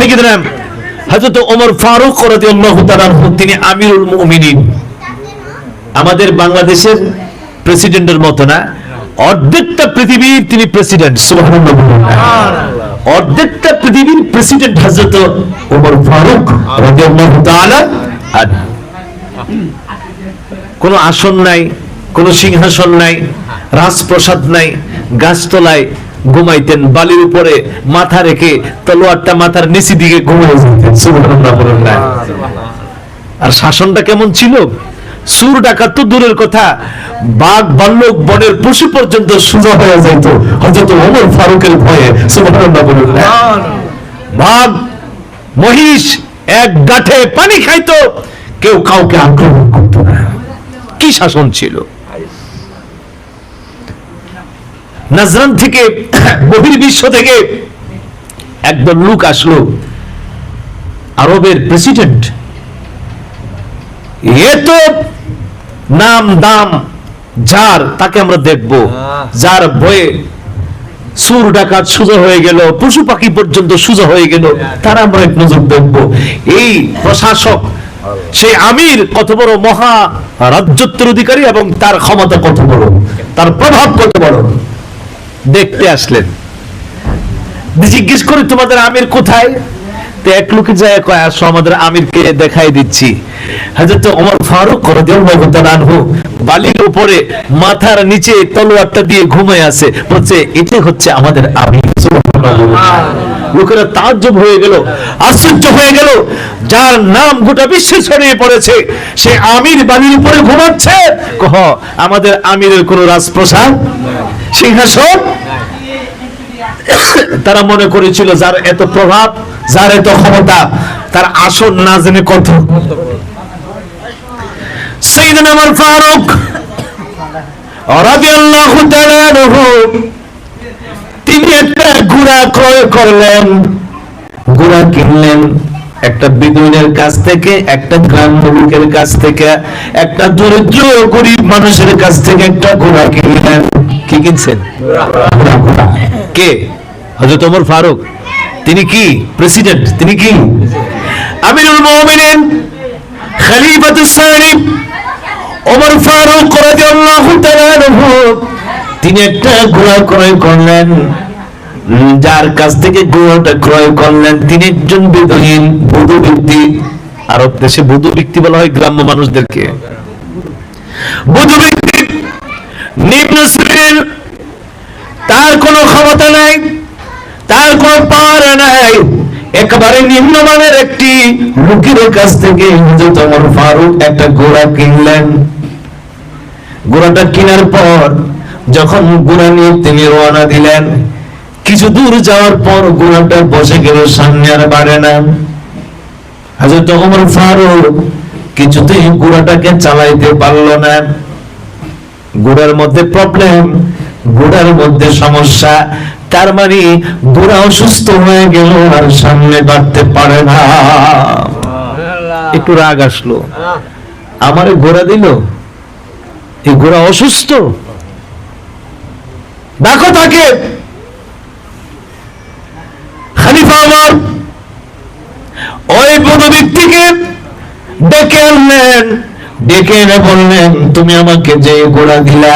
সাইয়েদনা হযরত ওমর ফারুক রাদিয়াল্লাহু তাআলা তিনি আমিরুল মুমিনিন। আমাদের বাংলাদেশের প্রেসিডেন্টের মতো না অর্ধেকটা পৃথিবীর তিনি প্রেসিডেন্ট সুবহানাল্লাহ। অর্ধেকটা পৃথিবীর প্রেসিডেন্ট হযরত ওমর ফারুক রাদিয়াল্লাহু তাআলা কোনো আসন নাই কোনো সিংহাসন নাই রাজপ্রসাদ নাই গাছতলায় ঘুমাইতেন বালির উপরে মাথা রেখে তলোয়ারটা মাথার নিচি দিকে ঘুমাই যেতেন। সুবহানাল্লাহ বলুন না। আর শাসনটা কেমন ছিল? সুর ডাকাত তো দূরের কথা বাঘ ভাল্লুক বনের পশু পর্যন্ত সোজা হয়ে যাইত। হযরত ওমর ফারুকের ভয়ে সুবহানাল্লাহ বলুন না। বাঘ মহিষ এক গাঠে পানি খাইতো কেউ কাউকে আক্রমণ করতো না। কি শাসন ছিল? নাজরান থেকে বহির্বিশ্ব থেকে একদল লোক আসলো। আরবের প্রেসিডেন্ট। এ তো নাম দাম যার, তাকে আমরা দেখব। যার ভয়ে সুর ডাকাত সোজা হয়ে গেল, পশু পাখি পর্যন্ত সোজা হয়ে গেল, তারা আমরা এক নজর দেখব। এই প্রশাসক, সে আমির, কত বড় মহা রাজ্যত্বের অধিকারী এবং তার ক্ষমতা কত বড়, তার প্রভাব কত বড়? দেখতে আসলেন। জিজ্ঞেস করে তোমাদের আমির কোথায়? এক আসো, আমাদের আমিরকে দেখাই দিচ্ছি। ওমর ফারুক বালির উপরে মাথার নিচে তলোয়ারটা দিয়ে ঘুমিয়ে আছে। বলছে, এটা হচ্ছে আমাদের আমির। লোকেরা তাজ্জব হয়ে গেল, আশ্চর্য হয়ে গেল। যার নাম গোটা বিশ্বে ছড়িয়ে পড়েছে, সে আমির বালির উপরে ঘুমাচ্ছে। কহ, আমাদের আমিরের কোনো রাজপ্রসাদ? সিংহাসন? তারা মনে করেছিল, যার এত প্রভাব, যার এত ক্ষমতা, তার আসন না জেনে কত? ফারুক তিনি একটা ঘোড়া ক্রয় করলেন। ঘোড়া কিনলেন একটা বিদুইনের কাছ থেকে, একটা লোকের কাছ থেকে, একটা দরিদ্র গরিব মানুষের কাছ থেকে একটা ঘোড়া কিনলেন। কিনছেন। কে? হযরত ওমর ফারুক। তিনি কি? প্রেসিডেন্ট তিনি কি? আমিরুল ওমর ফারুক রাদিয়াল্লাহু তাআলা তিনি একটা ঘোড়া ক্রয় করলেন। যার কাছ থেকে ঘোড়াটা ক্রয় করলেন। তিনি একজন বেদহীন বধু ব্যক্তি। আরব দেশে বধু ব্যক্তি বলা হয় গ্রাম্য মানুষদেরকে। বধু ব্যক্তি নিম্ন শ্রেণির, তার কোনো ক্ষমতা নাই, তার কোনো পাওয়ার নাই, একেবারে নিম্নমানের একটি কাছ থেকে ফারুক একটা কিনলেন। কেনার পর যখন নিয়ে তিনি রওনা দিলেন, কিছু দূর যাওয়ার পর ঘোড়াটা বসে গেল সামনে আর বাড়ে না। হযরত ওমর ফারুক কিছুতেই ঘোড়াটাকে চালাইতে পারল না। ঘোড়ার মধ্যে প্রবলেম ঘোড়ার মধ্যে সমস্যা, তার মানে ঘোড়া অসুস্থ হয়ে গেল আর সামনে বাড়তে পারে না। একটু রাগ আসলো। আমারে ঘোড়া দিল? এই ঘোড়া অসুস্থ? দেখো তাকে। খালিফা আমার, ওই বড় ব্যক্তিকে ডেকে আনলেন। ডেকে এনে বললেন, তুমি আমাকে যে ঘোড়া দিলা,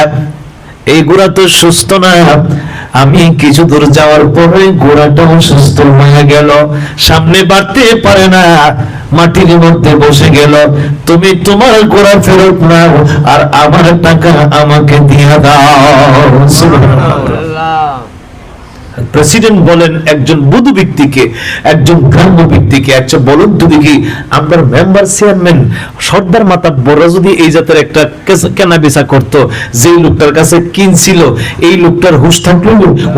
এই ঘোড়া তো সুস্থ না। আমি কিছু দূর যাওয়ার পরে ঘোড়াটা অসুস্থ হয়ে গেল। সামনে বাড়তে পারে না, মাটির মধ্যে বসে গেল। তুমি তোমার গোড়া ফেরত নাও, আর আমার টাকা আমাকে দিয়ে দাও। প্রেসিডেন্ট বলেন একজন বধু ব্যক্তিকে, একজন গ্রাম্য ব্যক্তিকে আচ্ছা বলুন তো দেখি, আপনার মেম্বার চেয়ারম্যান সর্দার মাতা বড় যদি এই জাতের একটা কেনা বেচা করতো যে লোকটার কাছে কিনছিল এই লোকটার হুশ থাকল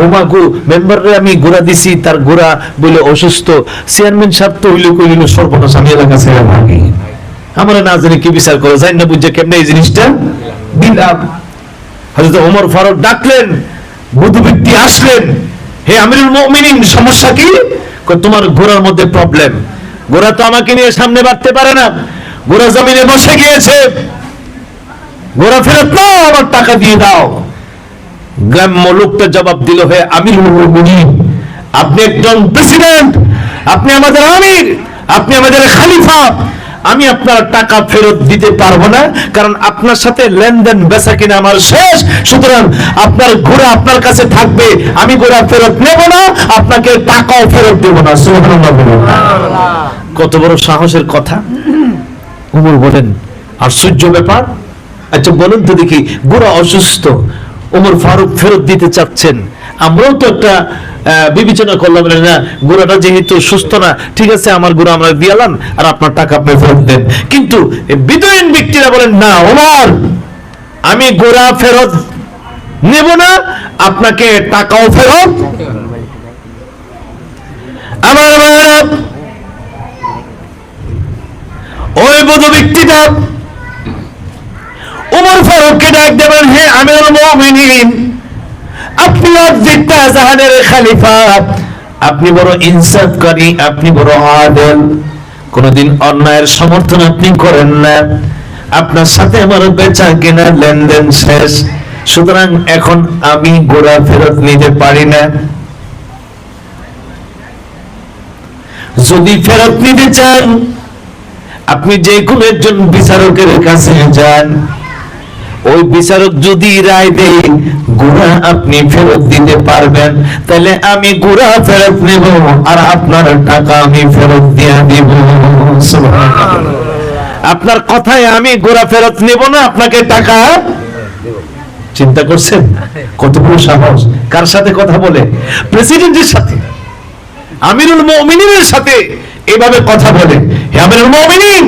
ওমা গো মেম্বাররে আমি ঘোরা দিছি, তার গোড়া বলে অসুস্থ। চেয়ারম্যান সাহেব তো হইলে কইল সর্বনাশ, আমি এলাকা ছেড়ে ভাগি আমরা না জানি কি বিচার করে জানি না বুঝছে কেমনে এই জিনিসটা? দিলাম। হযরত ওমর ফারুক ডাকলেন, বধু ব্যক্তি আসলেন। হে আমিরুল মুমিনিন, সমস্যা কি? তোমার ঘোড়ার মধ্যে প্রবলেম ঘোড়া তো আমাকে নিয়ে সামনে বাড়তে পারে না। ঘোড়া জমিনে বসে গিয়েছে। ঘোড়া ফেরত নাও, আমার টাকা দিয়ে দাও। গ্রাম্য লোকটা জবাব দিল, হে আমিরুল মুমিনিন, আপনি একজন প্রেসিডেন্ট আপনি আমাদের আমির, আপনি আমাদের খালিফা। আমি আপনার টাকা ফেরত দিতে পারব না, কারণ আপনার সাথে লেনদেন বেচা কিনা আমার শেষ। সুতরাং আপনার ঘোড়া আপনার কাছে থাকবে, আমি ঘোড়া ফেরত নেব না, আপনাকে টাকাও ফেরত দেব না। কত বড় সাহসের কথা। উমর বলেন, আশ্চর্য ব্যাপার। আচ্ছা বলুন তো দেখি গোড়া অসুস্থ। উমর ফারুক ফেরত দিতে চাচ্ছেন। আমরাও তো একটা বিবেচনা করলাম না, গোড়াটা যেহেতু সুস্থ না, ঠিক আছে, আমার গোড়া আমরা দিয়ালাম আর আপনার টাকা আপনি ফেরত দেন। কিন্তু বিদয়ীন ব্যক্তিরা বলেন, না, ওমর, আমি গোড়া ফেরত নেব না, আপনাকে টাকাও ফেরত আমার ওই বধ ব্যক্তিটা উমর ফারুককে ডাক দেবেন হে আমিরুল মুমিনিন, আপনি অর্ধেকটা জাহানের খালিফা। আপনি বড় ইনসাফকারী, আপনি বড় আদেল। কোনদিন অন্যায়ের সমর্থন আপনি করেন না। আপনার সাথে আমার বেচা কেনা লেনদেন শেষ। সুতরাং এখন আমি গোড়া ফেরত নিতে পারি না। যদি ফেরত নিতে চান, আপনি যে কোনো একজন বিচারকের কাছে যান। ওই বিচারক যদি রায় দেয় গুড়া আপনি ফেরত দিতে পারবেন। তাহলে আমি গুড়া ফেরত নেব আর আপনার টাকা আমি ফেরত দিয়ে দিব। আপনার কথায় আমি গোড়া ফেরত নেব না, আপনাকে টাকা চিন্তা করছেন? কত বড় সাহস? কার সাথে কথা বলে? প্রেসিডেন্টের সাথে। আমিরুল মুমিনিনের সাথে এভাবে কথা বলে। আমিরুল মুমিনিন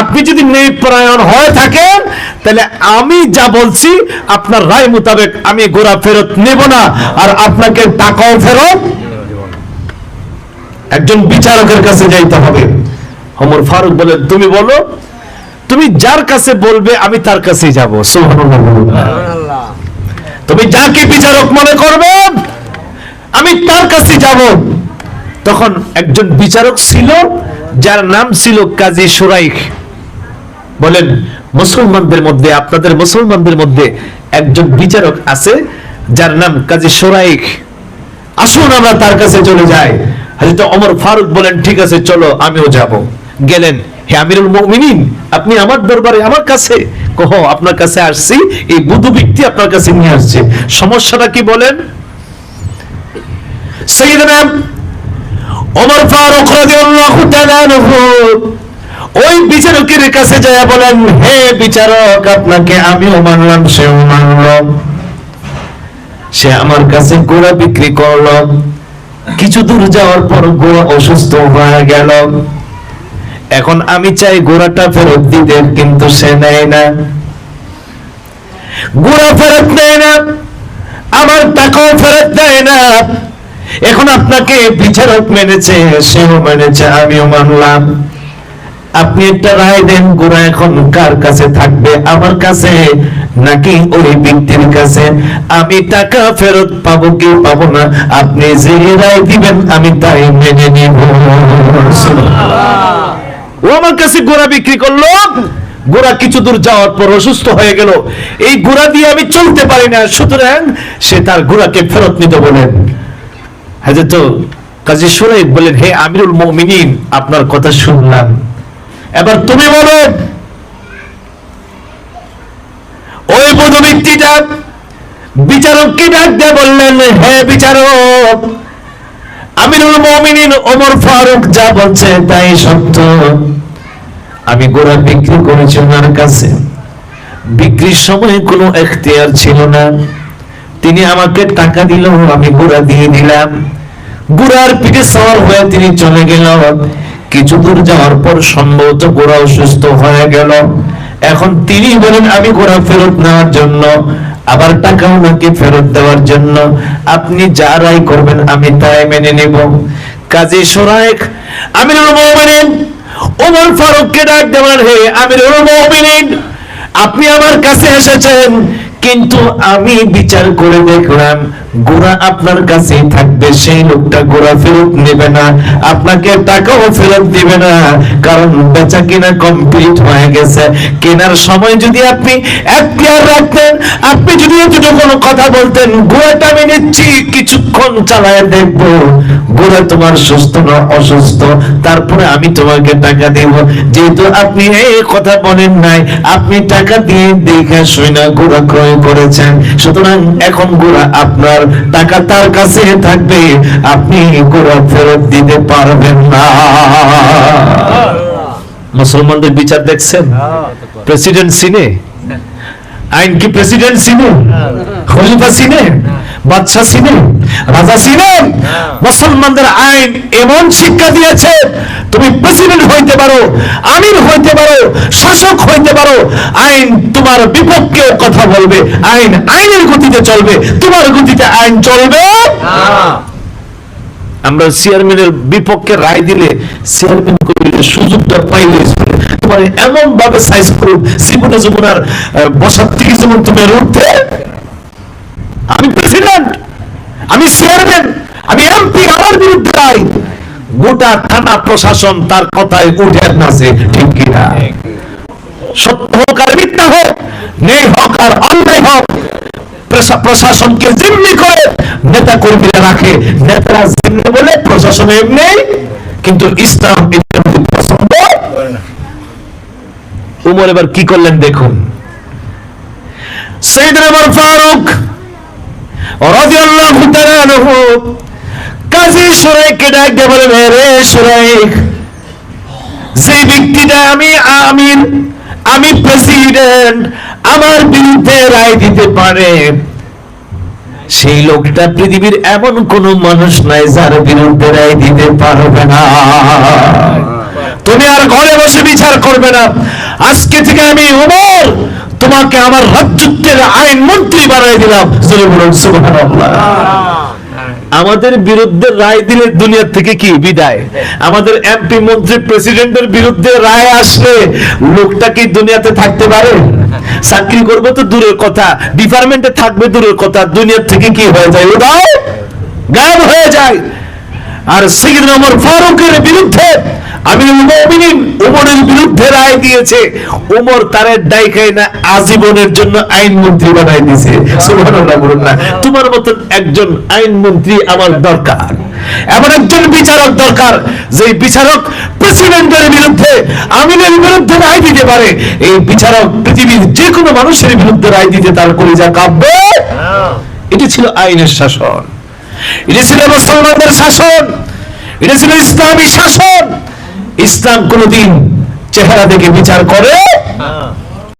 আপনি যদি ন্যায়পরায়ণ হয়ে থাকেন, তাহলে আমি যা বলছি আপনার রায় মোতাবেক আমি গোড়া ফেরত নেব না, আর আপনাকে টাকাও ফেরত একজন বিচারকের কাছে যাইতে হবে। ওমর ফারুক বলে তুমি বলো, তুমি যার কাছে বলবে আমি তার কাছেই যাব। তুমি যাকে বিচারক মনে করবে, আমি তার কাছে যাব। তখন একজন বিচারক ছিল, যার নাম ছিল কাজী সুরাইখ। বলেন, মুসলমানদের মধ্যে, আপনাদের মুসলমানদের মধ্যে একজন বিচারক আছে, যার নাম কাজী সুরাইখ। আসুন আমরা তার কাছে চলে যাই। হযরত ওমর ফারুক বলেন, ঠিক আছে, চলো, আমিও যাব। গেলেন, হে আমিরুল আপনি আমার দরবারে, আমার কাছে? কহ, আপনার কাছে আসছি, এই বুধু ব্যক্তি আপনার কাছে নিয়ে আসছে। সমস্যাটা কি বলেন? সাইয়েদনা ওমর ফারুক রাদিয়াল্লাহু তাআলা ওই বিচারকের কাছে যায় বলেন, হে বিচারক, আপনাকে আমিও মানলাম, সেও মানলাম। সে আমার কাছে গোড়া বিক্রি করল। কিছু দূর যাওয়ার পর গোড়া অসুস্থ হয়ে গেল। এখন আমি চাই গোড়াটা ফেরত দিতে, কিন্তু সে নেয় না। গোড়া ফেরত নেয় না, আমার টাকাও ফেরত দেয় না। এখন আপনাকে বিচারক মেনেছে, সেও মেনেছে, আমিও মানলাম। আপনি একটা রায় দেন গোড়া এখন কার কাছে থাকবে? আমার কাছে নাকি ওই ব্যক্তির কাছে? আমি টাকা ফেরত পাবো কি পাবো না? আপনি যে রায় দিবেন, আমি তাই মেনে নিব। ও আমার কাছে গোড়া বিক্রি করল। গোড়া কিছু দূর যাওয়ার পর অসুস্থ হয়ে গেল। এই গোড়া দিয়ে আমি চলতে পারি না। সুতরাং সে তার গোড়াকে ফেরত নিতে বলেন। হ্যাঁ তো কাজী সুরাইব বলেন, হে আমিরুল মুমিনিন, আপনার কথা শুনলাম। এবার তুমি বলো, ওই বধ ব্যক্তিটা বিচারককে ডাক দিয়ে বললেন, হে বিচারক, আমিরুল মুমিনিন ওমর ফারুক যা বলছে তাই সত্য। আমি গোড়া বিক্রি করেছি ওনার কাছে। বিক্রির সময় কোনো এখতিয়ার ছিল না। তিনি আমাকে টাকা দিল, আমি গোড়া দিয়ে দিলাম। গোড়ার পিঠে সওয়ার হয়ে তিনি চলে গেল। কিছু দূর যাওয়ার পর সম্ভবত গোড়া অসুস্থ হয়ে গেল। এখন তিনি বলেন, আমি গোড়া ফেরত নেওয়ার জন্য, আবার টাকা ওনাকে ফেরত দেওয়ার জন্য। আপনি যা রায় করবেন, আমি তাই মেনে নেব। কাজী সোরায়েক, আমিরুল মুমিনিন ওমর ফারুককে ডাক দেওয়ার হে আমিরুল মুমিনিন, আপনি আমার কাছে এসেছেন। কিন্তু আমি বিচার করে দেখলাম গোড়া আপনার কাছেই থাকবে, সেই লোকটা গোড়া ফেরত নেবে না। আপনাকে টাকাও ফেরত দিবে না, কারণ বেচা কেনা কমপ্লিট হয়ে গেছে। কেনার সময় যদি আপনি এখতিয়ার রাখতেন, আপনি যদি যদি কোনো কথা বলতেন গোড়াটা আমি নিচ্ছি কিছুক্ষণ চালায় দেখব। গোড়া তোমার সুস্থ না অসুস্থ? তারপরে আমি তোমাকে টাকা দেব। যেহেতু আপনি এই কথা বলেন নাই আপনি টাকা দিয়ে দেখে শুনে গোড়া ক্রয় করেছেন। সুতরাং এখন গোড়া আপনার টাকা তার কাছে থাকবে আপনি গোড়া ফেরত দিতে পারবেন না। মুসলমানদের বিচার দেখছেন? প্রেসিডেন্ট সিনে আইন কি প্রেসিডেন্ট সিনে? খলিফা সিনে? বাদশা সিনে? রাজা সিনে? মুসলমানদের আইন এমন শিক্ষা দিয়েছে তুমি প্রেসিডেন্ট হইতে পারো আমির হইতে পারো শাসক হইতে পারো আইন তোমার বিপক্ষে কথা বলবে আইন আইনের গতিতে চলবে তোমার গতিতে আইন চলবে। আমরা চেয়ারম্যানের বিপক্ষে রায় দিলে চেয়ারম্যান সুযোগটা পাইলে তোমার এমন ভাবে সাইজ করুক জীবনে আর বসার থেকে যেমন তুমি উঠতে আমি প্রেসিডেন্ট আমি চেয়ারম্যান আমি এমপি আমার বিরুদ্ধে রায় গোটা থানা প্রশাসন তার কথায় উঠে নাচে ঠিক কিনা। সত্য হোক আর মিথ্যা হোক নেই হোক আর অন্যায় হোক প্রশাসনকে জিম্মি করে নেতা কর্মীরা রাখে। নেতারা জিম্মি বলে প্রশাসন এমনি, কিন্তু ইসলাম উমর এবার কি করলেন দেখুন। ফারুক কাজী সুরাইকে বলে রে সুরাইক, যে ব্যক্তিটা আমি আমি প্রেসিডেন্ট, আমার বিরুদ্ধে রায় দিতে পারে, সেই লোকটা পৃথিবীর এমন কোন মানুষ নাই যার বিরুদ্ধে রায় দিতে পারবে না। তুমি আর ঘরে বসে বিচার করবে না। আজকে থেকে আমি উমর তোমাকে আমার রাজ্যত্বের আইন মন্ত্রী বানাই দিলাম। আমাদের বিরুদ্ধে রায় দিলে দুনিয়া থেকে কি বিদায়? আমাদের এমপি মন্ত্রী প্রেসিডেন্টের বিরুদ্ধে রায় আসলে লোকটা কি দুনিয়াতে থাকতে পারে? চাকরি করবে তো দূরের কথা ডিপার্টমেন্টে থাকবে দূরের কথা দুনিয়া থেকে কি হয়ে যায়? উদয়, গায়েব হয়ে যায়। আর সিগির ফারুকের বিরুদ্ধে আমি মুমিনিন ওমরের বিরুদ্ধে রায় দিয়েছে। ওমর তারে ডাইকাই না, আজীবনের জন্য আইন মন্ত্রী বানাই দিয়েছে। সুবহানাল্লাহ বলুন না। তোমার মতন একজন আইন মন্ত্রী আমার দরকার। এমন একজন বিচারক দরকার যে বিচারক প্রেসিডেন্টের বিরুদ্ধে, আমিনের বিরুদ্ধে রায় দিতে পারে। এই বিচারক পৃথিবীর যে কোনো মানুষের বিরুদ্ধে রায় দিতে তার কলিজা কাঁপবে। এটি ছিল আইনের শাসন। এটা ছিল মুসলমানদের শাসন। এটা ছিল ইসলামী শাসন। ইসলাম কোনদিন চেহারা দেখে বিচার করে